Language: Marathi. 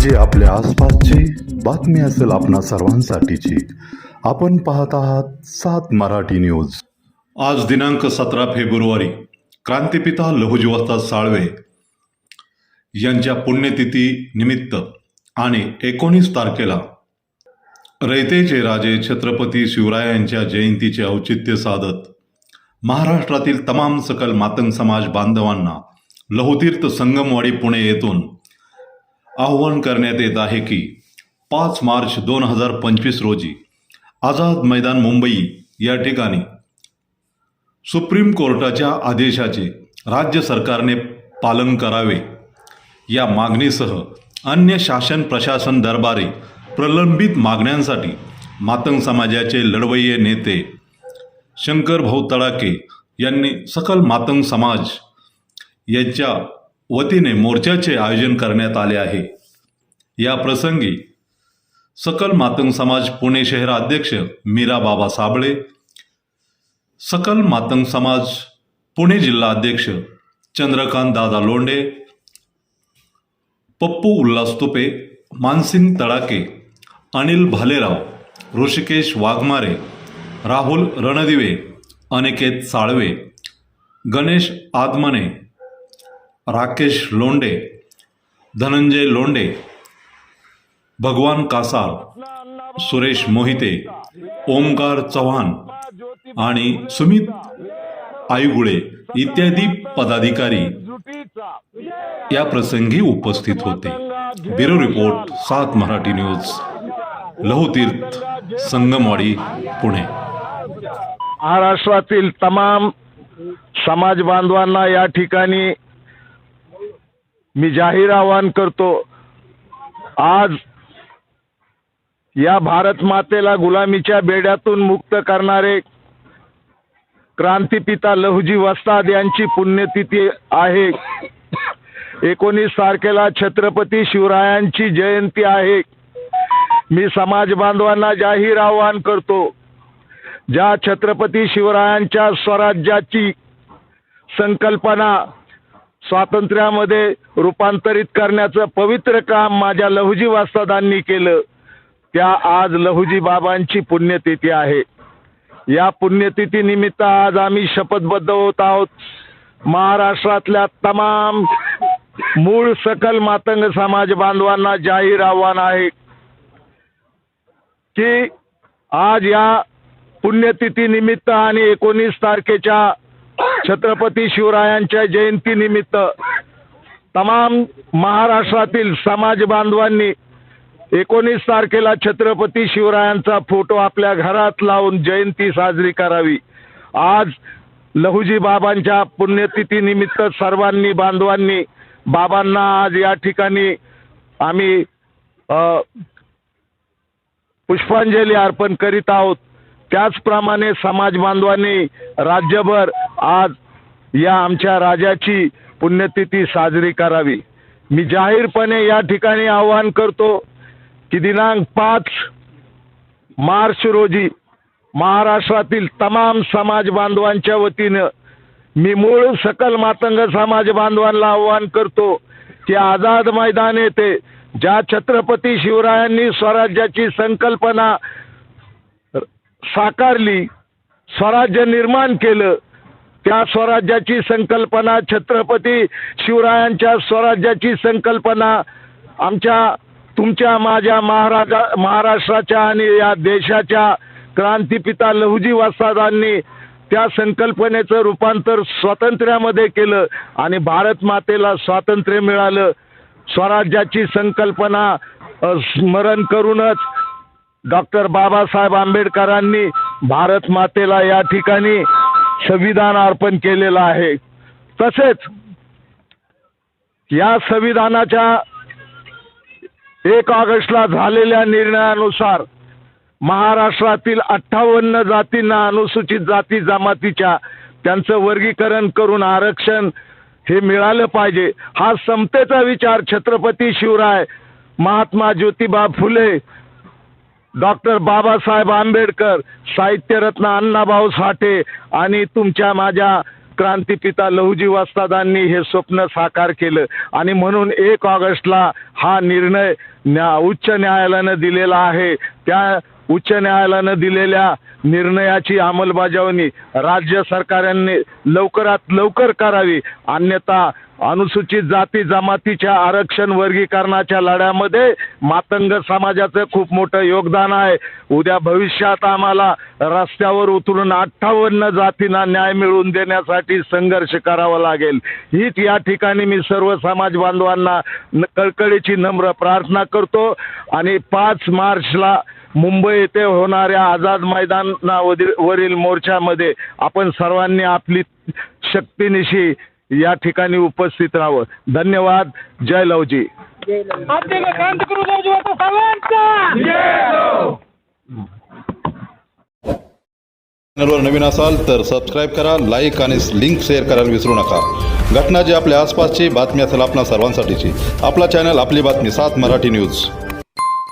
जे आपल्या आसपासची बातमी असेल आपणा सर्वांसाठीची. आपण पाहत आहात सात मराठी न्यूज. आज दिनांक सतरा फेब्रुवारी क्रांतिपिता लहुजीवस्ता साळवे यांच्या पुण्यतिथी निमित्त आणि एकोणीस तारखेला रयतेचे राजे छत्रपती शिवरायांच्या जयंतीचे औचित्य साधत महाराष्ट्रातील तमाम सकल मातंग समाज बांधवांना लहुतीर्थ संगमवाडी पुणे येथून आव्हान करण्यात येत आहे की पाच मार्च दोन हजार पंचवीस रोजी आझाद मैदान मुंबई या ठिकाणी सुप्रीम कोर्टाच्या आदेशाचे राज्य सरकारने पालन करावे. या मागणीसह अन्य शासन प्रशासन दरबारी प्रलंबित मागण्यांसाठी मातंग समाजाचे लढवय्ये नेते शंकर भाऊ तडाके यांनी सकल मातंग समाज यांच्या वतीने मोर्चाचे आयोजन करण्यात आले आहे. या प्रसंगी सकल मातंग समाज पुणे शहर अध्यक्ष मीरा बाबा साबळे सकल मातंग समाज पुणे जिल्हा अध्यक्ष चंद्रकांत दादा लोंढे पप्पू उल्हास तुपे मानसिंग तडाके अनिल भालेराव ऋषिकेश वाघमारे राहुल रणदिवे अनिकेत साळवे गणेश आदमने राकेश लोंडे धनंजय लोंडे भगवान कासार सुरेश मोहिते ओमकार चव्हाण आणि सुमित आईगुळे इत्यादी पदाधिकारी या प्रसंगी उपस्थित होते. ब्युरो रिपोर्ट सात मराठी न्यूज लहुतीर्थ संगमवाडी पुणे. महाराष्ट्रातील तमाम समाज बांधवांना या ठिकाणी मी जाहीर आवाहन करतो. आज या भारत मातेला गुलामीच्या बेड्यातून मुक्त करणारे क्रांतीपिता लहुजी वस्ताद यांची पुण्यतिथी आहे. एकोणीस तारखेला छत्रपती शिवरायांची जयंती आहे. मी समाज बांधवांना जाहीर आवाहन करतो. ज्या छत्रपती शिवरायांच्या स्वराज्याची संकल्पना स्वातंत्र्यामध्ये रूपांतरित करण्याचं पवित्र काम माझ्या लहुजी वास्तदांनी केलं. त्या आज लहुजी बाबांची पुण्यतिथी आहे. या पुण्यतिथी निमित्त आज आम्ही शपथबद्ध होत आहोत. महाराष्ट्रातल्या तमाम मूळ सकल मातंग समाज बांधवांना जाहीर आव्हान आहे की आज या पुण्यतिथी निमित्त आणि एकोणीस तारखेच्या छत्रपती शिवरायांच्या जयंती निमित्त तमाम महाराष्ट्रातील समाज बांधवांनी एकोणीस तारखेला छत्रपती शिवरायांचा फोटो आपल्या घरात लावून जयंती साजरी करावी. आज लहुजी बाबांच्या पुण्यतिथी निमित्त सर्वांनी बांधवांनी बाबांना आज या ठिकाणी आम्ही पुष्पांजली अर्पण करीत आहोत. त्याचप्रमाणे समाज बांधवांनी राज्यभर आज या आमच्या राजाची पुण्यतिथी साजरी करावी. मी जाहीरपणे या ठिकाणी आवाहन करतो की दिनांक पाच मार्च रोजी महाराष्ट्रातील तमाम समाज बांधवांच्या वतीनं मी मूळ सकल मातंग समाज बांधवांना आवाहन करतो की आझाद मैदान येथे ज्या छत्रपती शिवरायांनी स्वराज्याची संकल्पना साकारली स्वराज्य निर्माण केलं त्या स्वराज्याची संकल्पना छत्रपती शिवरायांच्या स्वराज्याची संकल्पना आमच्या तुमच्या माझ्या महाराजा महाराष्ट्राच्या आणि या देशाच्या क्रांतिपिता लहुजी वासादांनी त्या संकल्पनेचं रूपांतर स्वातंत्र्यामध्ये केलं आणि भारत मातेला स्वातंत्र्य मिळालं. स्वराज्याची संकल्पना स्मरण करूनच डॉक्टर बाबासाहेब आंबेडकरांनी भारत मातेला या ठिकाणी संविधान अर्पण केलेलं आहे. तसेच या संविधानाच्या एक ऑगस्टला झालेल्या निर्णयानुसार महाराष्ट्रातील अठ्ठावन्न जातींना अनुसूचित जाती जमातीच्या त्यांचं वर्गीकरण करून आरक्षण हे मिळालं पाहिजे. हा समतेचा विचार छत्रपती शिवराय महात्मा ज्योतिबा फुले डॉक्टर बाबासाहेब आंबेडकर साहित्यरत्न अण्णाभाऊ साठे आणि तुमच्या माझ्या क्रांतीपिता लहुजी वस्तादांनी हे स्वप्न साकार केलं. आणि म्हणून एक ऑगस्टला हा निर्णय न्या उच्च न्यायालयानं दिलेला आहे. त्या उच्च न्यायालयानं दिलेल्या निर्णयाची अंमलबजावणी राज्य सरकारांनी लवकरात लवकर करावी. अन्यथा अनुसूचित जाती जमातीच्या आरक्षण वर्गीकरणाच्या लढ्यामध्ये मातंग समाजाचं खूप मोठं योगदान आहे. उद्या भविष्यात आम्हाला रस्त्यावर उतरून अठ्ठावन्न जातींना न्याय मिळवून देण्यासाठी संघर्ष करावा लागेल. हीच या ठिकाणी मी सर्व समाज बांधवांना कळकळीची नम्र प्रार्थना करतो. आणि पाच मार्चला मुंबई येथे होणाऱ्या आझाद मैदानावरील वरील मोर्चामध्ये आपण सर्वांनी आपली शक्तीनिशी या ठिकाणी उपस्थित राहावं. धन्यवाद. जय लवजी. चॅनलवर नवीन असाल तर सबस्क्राईब करा लाईक आणि लिंक शेअर करायला विसरू नका. घटना जी आपल्या आसपासची बातमी असेल आपणा सर्वांसाठीची. आपला चॅनल आपली बातमी सात मराठी न्यूज